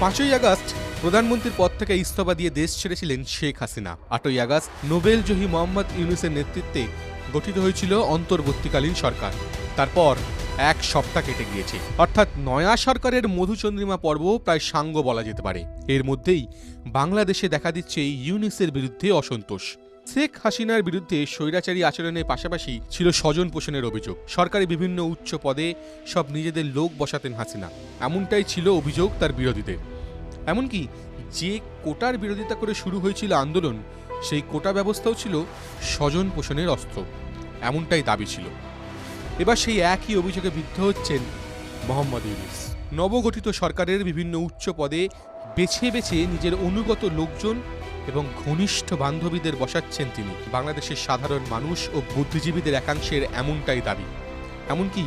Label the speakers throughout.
Speaker 1: পাঁচই আগস্ট প্রধানমন্ত্রীর পদ থেকে ইস্তফা দিয়ে দেশ ছেড়েছিলেন শেখ হাসিনা। আটই আগস্ট নোবেল জয়ী মোহাম্মদ ইউনুসের নেতৃত্বে গঠিত হয়েছিল অন্তর্বর্তীকালীন সরকার। তারপর এক সপ্তাহ কেটে গিয়েছে। অর্থাৎ নয়া সরকারের মধুচন্দ্রিমা পর্ব প্রায় সাঙ্গ বলা যেতে পারে। এর মধ্যেই বাংলাদেশে দেখা দিচ্ছে ইউনিসের বিরুদ্ধে অসন্তোষ। শেখ হাসিনার বিরুদ্ধে স্বৈরাচারী আচরণের পাশাপাশি ছিল স্বজন পোষণের অভিযোগ। সরকারি বিভিন্ন উচ্চ পদে সব নিজেদের লোক বসাতেন হাসিনা। এমনটাই ছিল অভিযোগ তার বিরোধীদের। এমনকি যে কোটার বিরোধিতা করে শুরু হয়েছিল আন্দোলন, সেই কোটা ব্যবস্থাও ছিল স্বজন পোষণের অস্ত্র। এমনটাই দাবি ছিল। এবার সেই একই অভিযোগে বিদ্ধ হচ্ছেন মোহাম্মদ ইউনিস। নবগঠিত সরকারের বিভিন্ন উচ্চ পদে বেছে বেছে নিজের অনুগত লোকজন এবং ঘনিষ্ঠ বান্ধবীদের বসাচ্ছেন তিনি। বাংলাদেশের সাধারণ মানুষ ও বুদ্ধিজীবীদের একাংশের এমনটাই দাবি। এমনকি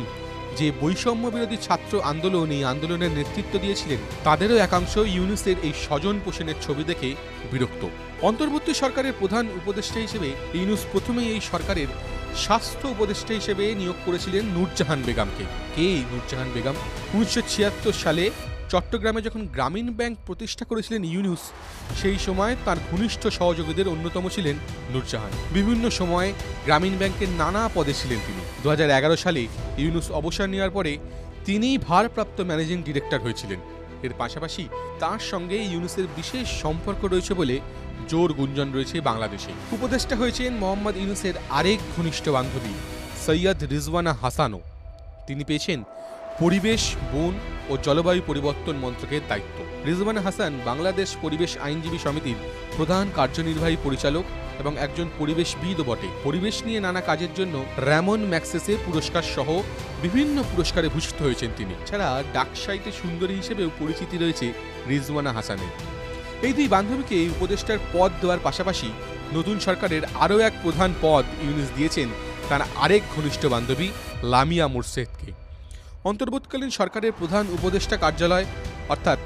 Speaker 1: যে বৈষম্য বিরোধী ছাত্র আন্দোলন এই আন্দোলনের নেতৃত্ব দিয়েছিলেন, তাদেরও একাংশ ইউনুসের এই স্বজন পোষণের ছবি দেখে বিরক্ত। অন্তর্বর্তী সরকারের প্রধান উপদেষ্টা হিসেবে ইউনুস প্রথমেই এই সরকারের স্বাস্থ্য উপদেষ্টা হিসেবে নিয়োগ করেছিলেন নূরজাহান বেগমকে। কে এই নূরজাহান বেগম? উনিশশো ছিয়াত্তর সালে চট্টগ্রামে যখন গ্রামীণ ব্যাংক প্রতিষ্ঠা করেছিলেন ইউনুস সেই সময় তার ঘনিষ্ঠ সহযোগীদের অন্যতম ছিলেন নূরজাহান বিভিন্ন সময়ে গ্রামীণ ব্যাংকের নানা পদে ছিলেন তিনি। দু হাজার এগারো সালে ইউনুস অবসর নেওয়ার পরে তিনিই ভারপ্রাপ্ত ম্যানেজিং ডিরেক্টর হয়েছিলেন। এর পাশাপাশি তার সঙ্গে ইউনুসের বিশেষ সম্পর্ক রয়েছে বলে জোর গুঞ্জন রয়েছে বাংলাদেশে। উপদেষ্টা হয়েছেন মোহাম্মদ ইউনুসের আরেক ঘনিষ্ঠ বান্ধবী, সৈয়দ রিজওয়ানা হাসানও। তিনি পেয়েছেন পরিবেশ, বন ও জলবায়ু পরিবর্তন মন্ত্রকের দায়িত্ব। রিজওয়ানা হাসান, বাংলাদেশ পরিবেশ আইনজীবী সমিতির প্রধান কার্যনির্বাহী পরিচালক এবং একজন পরিবেশবিদও বটে। পরিবেশ নিয়ে নানা কাজের জন্য র্যামন ম্যাক্সেসে পুরস্কার সহ বিভিন্ন পুরস্কারে ভূষিত হয়েছেন তিনি। ছাড়া ডাকসাইটে সুন্দরী হিসেবেও পরিচিতি রয়েছে রিজওয়ানা হাসানের। এই দুই বান্ধবীকে উপদেষ্টার পদ দেওয়ার পাশাপাশি নতুন সরকারের আরও এক প্রধান পদ ইউনিস দিয়েছেন তার আরেক ঘনিষ্ঠ বান্ধবী লামিয়া মুরশেদকে অন্তর্বর্তীকালীন সরকারের প্রধান উপদেষ্টা কার্যালয়, অর্থাৎ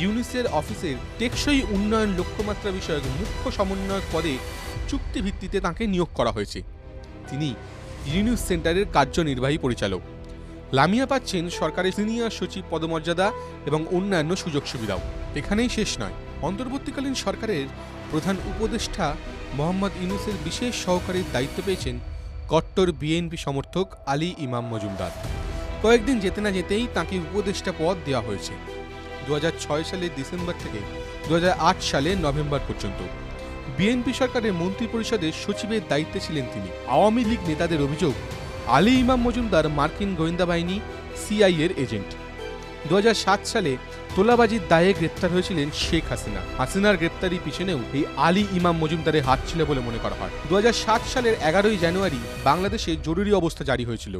Speaker 1: ইউনিসের অফিসের টেকসই উন্নয়ন লক্ষ্যমাত্রা বিষয়ক মুখ্য সমন্বয়ক পদে চুক্তি ভিত্তিতে তাকে নিয়োগ করা হয়েছে। তিনি ইউনিস সেন্টারের কার্যনির্বাহী পরিচালক। লামিয়া পাচ্ছেন সরকারের সিনিয়র সচিব পদমর্যাদা এবং অন্যান্য সুযোগ সুবিধাও। এখানেই শেষ নয়। অন্তর্বর্তীকালীন সরকারের প্রধান উপদেষ্টা মোহাম্মদ ইউনুসের বিশেষ সহকারীর দায়িত্ব পেয়েছেন কট্টর বিএনপি সমর্থক আলী ইমাম মজুমদার। কয়েকদিন যেতে না যেতেই তাকে উপদেষ্টা পদ দেওয়া হয়েছে। দু হাজার ছয় সালের ডিসেম্বর থেকে দু হাজার আট সালে নভেম্বর পর্যন্ত। বিএনপি সরকারের মন্ত্রিপরিষদের সচিবের দায়িত্বে ছিলেন তিনি। আওয়ামী লীগ নেতাদের অভিযোগ, আলী ইমাম মজুমদার মার্কিন গোয়েন্দা বাহিনী সিআইএর এজেন্ট। দু হাজার সাত সালে তোলাবাজির দায়ে গ্রেপ্তার হয়েছিলেন শেখ হাসিনা। হাসিনার গ্রেপ্তারি পিছনেও এই আলী ইমাম মজুমদারের হাত ছিল বলে মনে করা হয়। দু হাজার সাত সালের এগারোই জানুয়ারি বাংলাদেশে জরুরি অবস্থা জারি হয়েছিল।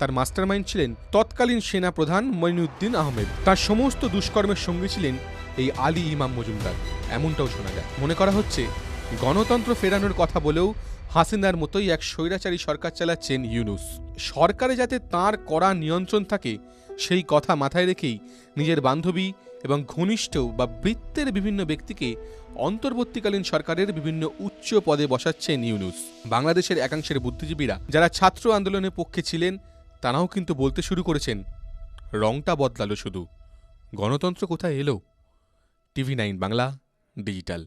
Speaker 1: তার মাস্টারমাইন্ড ছিলেন তৎকালীন সেনা প্রধান মঈনুদ্দিন আহমেদ। তার সমস্ত দুষ্কর্মের সঙ্গে ছিলেন এই আলী ইমাম মজুমদার। এমনটাও শোনা যায়। মনে করা হচ্ছে, গণতন্ত্র ফেরানোর কথা বলেও হাসিনার মতোই এক স্বৈরাচারী সরকার চালাচ্ছেন ইউনুস। সরকারে যাতে তার কড়া নিয়ন্ত্রণ থাকে, সেই কথা মাথায় রেখেই নিজের বান্ধবী এবং ঘনিষ্ঠ বা বৃত্তের বিভিন্ন ব্যক্তিকে অন্তর্বর্তীকালীন সরকারের বিভিন্ন উচ্চ পদে বসাচ্ছেন ইউনুস। বাংলাদেশের একাংশের বুদ্ধিজীবীরা, যারা ছাত্র আন্দোলনের পক্ষে ছিলেন তারাও কিন্তু বলতে শুরু করেছেন, রংটা বদলালো শুধু। গণতন্ত্র কোথায় এলো? TV nine Bangla, digital.